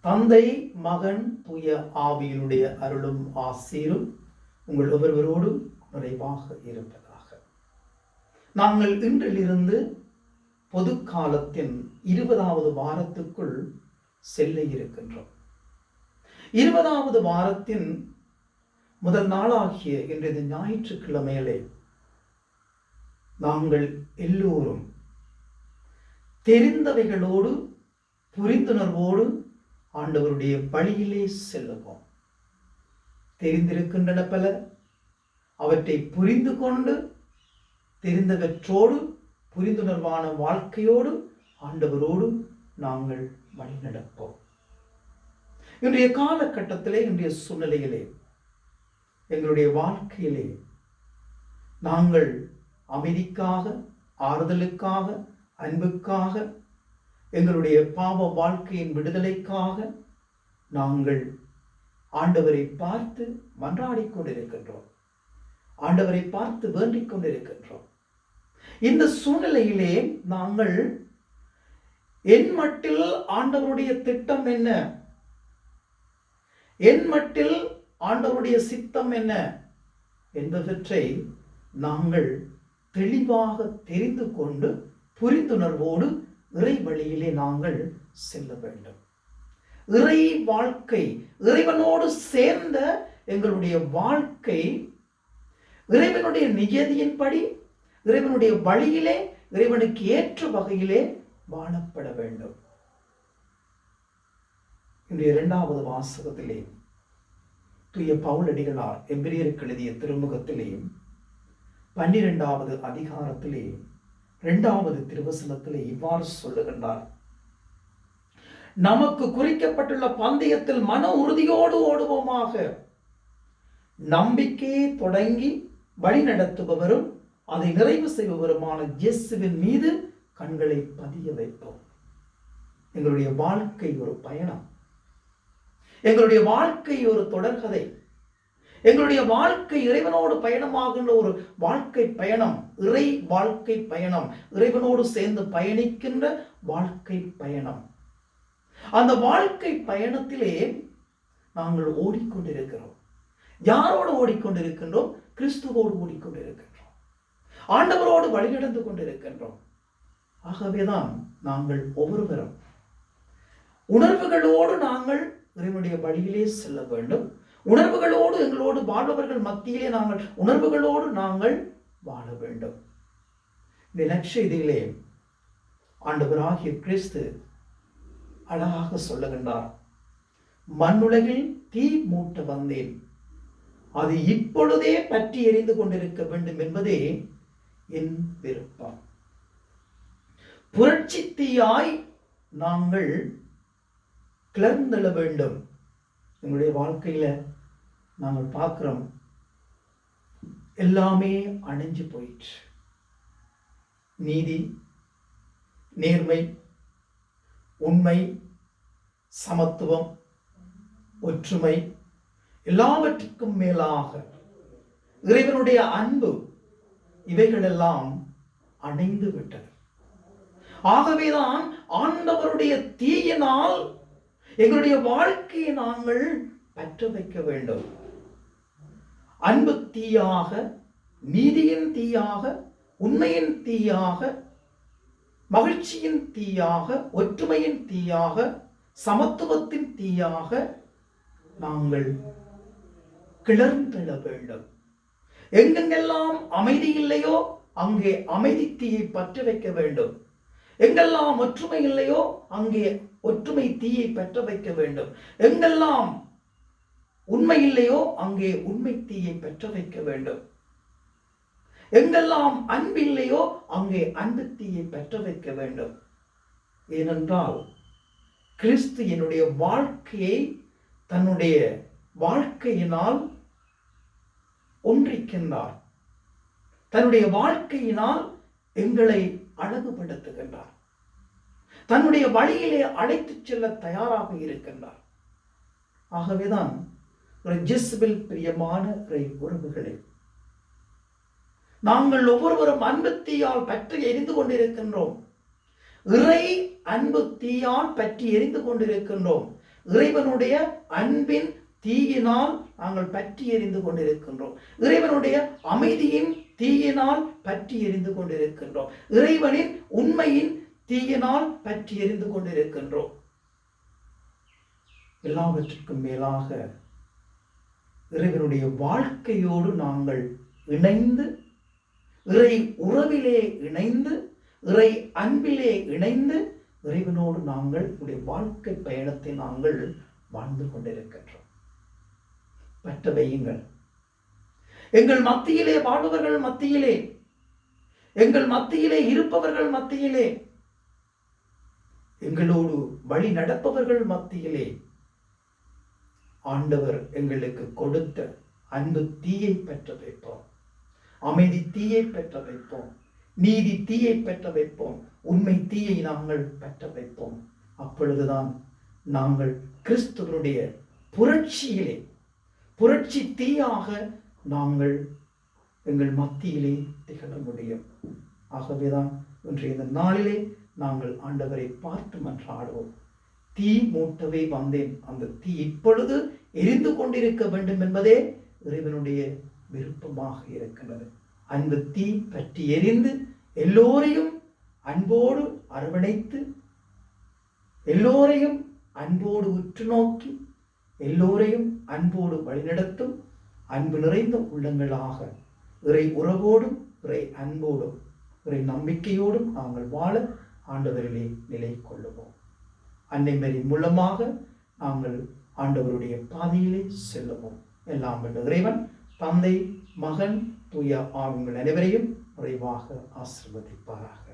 தந்தை மகன் தூய ஆவியினுடைய அருளும் ஆசீரும் உங்கள் ஒவ்வொருவரோடும் நிறைவாக இருப்பதாக. நாங்கள் இன்றிலிருந்து பொது காலத்தின் இருபதாவது வாரத்துக்குள் செல்ல இருக்கின்றோம். இருபதாவது வாரத்தின் முதல் நாளாகிய இன்றைய ஞாயிற்றுக்கிழமையிலே நாங்கள் எல்லோரும் தெரிந்தவைகளோடு புரிந்துணர்வோடு ஆண்டவருடைய வழியிலே செல்லுவோம். தெரிந்திருக்கின்றன பல அவற்றை புரிந்து கொண்டு தெரிந்தவற்றோடு புரிந்துணர்வான வாழ்க்கையோடு ஆண்டவரோடு நாங்கள் வழிநடப்போம். இன்றைய காலகட்டத்திலே இன்றைய சூழ்நிலையிலே எங்களுடைய வாழ்க்கையிலே நாங்கள் அமைதிக்காக ஆறுதலுக்காக அன்புக்காக எங்களுடைய பாவ வாழ்க்கையின் விடுதலைக்காக நாங்கள் ஆண்டவரை பார்த்து மன்றாடி கொண்டிருக்கின்றோம். ஆண்டவரை பார்த்து வேண்டிக் கொண்டிருக்கின்றோம். இந்த சூழ்நிலையிலே நாங்கள் என் மட்டில் ஆண்டவருடைய திட்டம் என்ன? என் மட்டில் ஆண்டவருடைய சித்தம் என்ன? என்பவற்றை நாங்கள் தெளிவாக தெரிந்து கொண்டு புரிந்துணர்வோடு இறை வழியிலே நாங்கள் செல்ல வேண்டும். இறை வாழ்க்கை இறைவனோடு சேர்ந்த எங்களுடைய வாழ்க்கை இறைவனுடைய நியதியின்படி இறைவனுடைய வழியிலே இறைவனுக்கு ஏற்ற வகையிலே வாழப்பட வேண்டும். இன்றைய இரண்டாவது வாசகத்திலே தூய பவுலடிகளார் எம்பிரியருக்கு எழுதிய திருமுகத்திலேயும் பன்னிரெண்டாவது அதிகாரத்திலே இரண்டாவது திருவசனத்தில் இவ்வாறு சொல்லுகின்றார். நமக்கு குறிக்கப்பட்டுள்ள பந்தயத்தில் மன உறுதியோடு ஓடுவோமாக. நம்பிக்கையை தொடங்கி வழி நடத்துபவரும் அதை நிறைவு செய்பவருமான இயேசுவின் மீது கண்களை பதிய வைப்போம். எங்களுடைய வாழ்க்கை ஒரு பயணம். எங்களுடைய வாழ்க்கை ஒரு தொடர்கதை. எங்களுடைய வாழ்க்கை இறைவனோடு பயணமாகின்ற ஒரு வாழ்க்கை பயணம் இறை வாழ்க்கை பயணம் இறைவனோடு சேர்ந்து பயணிக்கின்ற வாழ்க்கை பயணம். அந்த வாழ்க்கை பயணத்திலே நாங்கள் ஓடிக்கொண்டிருக்கிறோம். யாரோடு ஓடிக்கொண்டிருக்கின்றோம்? கிறிஸ்துவோடு ஓடிக்கொண்டிருக்கின்றோம். ஆண்டவரோடு வழிநடந்து கொண்டிருக்கின்றோம். ஆகவேதான் நாங்கள் ஒவ்வொருவரும் உணர்வுகளோடு நாங்கள் இறைவனுடைய வழியிலே செல்ல வேண்டும். உணர்வுகளோடு எங்களோடு வாழ்பவர்கள் மத்தியிலே நாங்கள் உணர்வுகளோடு நாங்கள் வாழ வேண்டும். இந்த நற்செய்தியிலே ஆண்டவராகிய கிறிஸ்து அழகாக சொல்லுகின்றார் மண்ணுலகில் தீ மூட்ட வந்தேன். அது இப்பொழுதே பற்றி எரிந்து கொண்டிருக்க வேண்டும் என்பதே என் விருப்பம். புரட்சி தீயாய் நாங்கள் கிளர்ந்தெழ வேண்டும். எங்களுடைய வாழ்க்கையில நாங்கள் பார்க்கிறோம். எல்லாமே அணிஞ்சு போயிற்று. நீதி நேர்மை உண்மை சமத்துவம் ஒற்றுமை எல்லாவற்றுக்கும் மேலாக இறைவனுடைய அன்பு இவைகளெல்லாம் அணைந்து விட்டது. ஆகவேதான் ஆண்டவருடைய தீயினால் எங்களுடைய வாழ்க்கையை நாங்கள் பற்ற வைக்க வேண்டும். அன்பு தீயாக நீதியின் தீயாக உண்மையின் தீயாக மகிழ்ச்சியின் தீயாக ஒற்றுமையின் தீயாக சமத்துவத்தின் தீயாக நாங்கள் கிளர்ந்தெழ வேண்டும். எங்கெங்கெல்லாம் அமைதி இல்லையோ அங்கே அமைதி தீயை பற்ற வைக்க வேண்டும். எங்கெல்லாம் ஒற்றுமை இல்லையோ அங்கே ஒற்றுமை தீயை பெற்ற வைக்க வேண்டும். எங்கெல்லாம் உண்மை இல்லையோ அங்கே உண்மை தீயை பெற்ற வைக்க வேண்டும். எங்கெல்லாம் அன்பு இல்லையோ அங்கே அன்பு தீயை பெற்ற வைக்க வேண்டும். ஏனென்றால் கிறிஸ்து என்னுடைய வாழ்க்கையை தன்னுடைய வாழ்க்கையினால் ஒன்றிக்கின்றார். தன்னுடைய வாழ்க்கையினால் எங்களை அழகுபடுத்துகின்றார். தன்னுடைய வழியிலே அழைத்துச் செல்ல தயாராக இருக்கின்றார். ஆகவேதான் ஒரு ஜெஸ்பில் பிரியமான உறவுகளே நாங்கள் ஒவ்வொருவரும் அன்பு தீயால் பற்றி எரிந்து கொண்டிருக்கின்றோம். இறை அன்பு தீயால் பற்றி எரிந்து கொண்டிருக்கின்றோம். இறைவனுடைய அன்பின் தீயினால் நாங்கள் பற்றி எறிந்து கொண்டிருக்கின்றோம். இறைவனுடைய அமைதியின் தீயினால் பற்றி எறிந்து கொண்டிருக்கின்றோம். இறைவனின் உண்மையின் தீயினால் பற்றி எறிந்து கொண்டிருக்கின்றோம். எல்லாவற்றுக்கும் மேலாக இறைவனுடைய வாழ்க்கையோடு நாங்கள் இணைந்து இறை உறவிலே இணைந்து இறை அன்பிலே இணைந்து இறைவனோடு நாங்கள் உடைய வாழ்க்கை பயணத்தை நாங்கள் வாழ்ந்து கொண்டிருக்கின்றோம். பற்ற வையுங்கள் எங்கள் மத்தியிலே வாழ்பவர்கள் மத்தியிலே எங்கள் மத்தியிலே இருப்பவர்கள் மத்தியிலே எங்களோடு வழி நடப்பவர்கள் மத்தியிலே. ஆண்டவர் எங்களுக்கு கொடுத்த அன்பு தீயை பெற்ற வைப்போம். அமைதி தீயை பெற்ற வைப்போம். நீதி தீயை பெற்ற வைப்போம். உண்மை தீயை நாங்கள் பெற்ற வைப்போம். அப்பொழுதுதான் நாங்கள் கிறிஸ்துவனுடைய புரட்சியிலே புரட்சி தீயாக நாங்கள் எங்கள் மத்தியிலே திகழ முடியும். ஆகவேதான் இன்றைய இந்த நாளிலே நாங்கள் ஆண்டவரை பார்த்து மன்றாடுவோம். தீ மூட்டவே வந்தேன். அந்த தீ இப்பொழுது எரிந்து கொண்டிருக்க வேண்டும் என்பதே இறைவனுடைய விருப்பமாக இருக்கின்றது. அன்பு தீ பற்றி எரிந்து எல்லோரையும் அன்போடு அரவணைத்து எல்லோரையும் அன்போடு உற்று நோக்கி எல்லோரையும் அன்போடு வழிநடத்தும் அன்பு நிறைந்த உள்ளங்களாக இறை உறவோடும் இறை அன்போடும் இறை நம்பிக்கையோடும் நாங்கள் வாழ ஆண்டவரிலே நிலை கொள்ளுவோம். அன்னை மாரி மூலமாக நாங்கள் ஆண்டவருடைய பாதையிலே செல்லுவோம். எல்லாம் வல்ல இறைவன் தந்தை மகன் தூய ஆவிங்கள் அனைவரையும் நிறைவாக ஆசிர்வதிப்பாராக.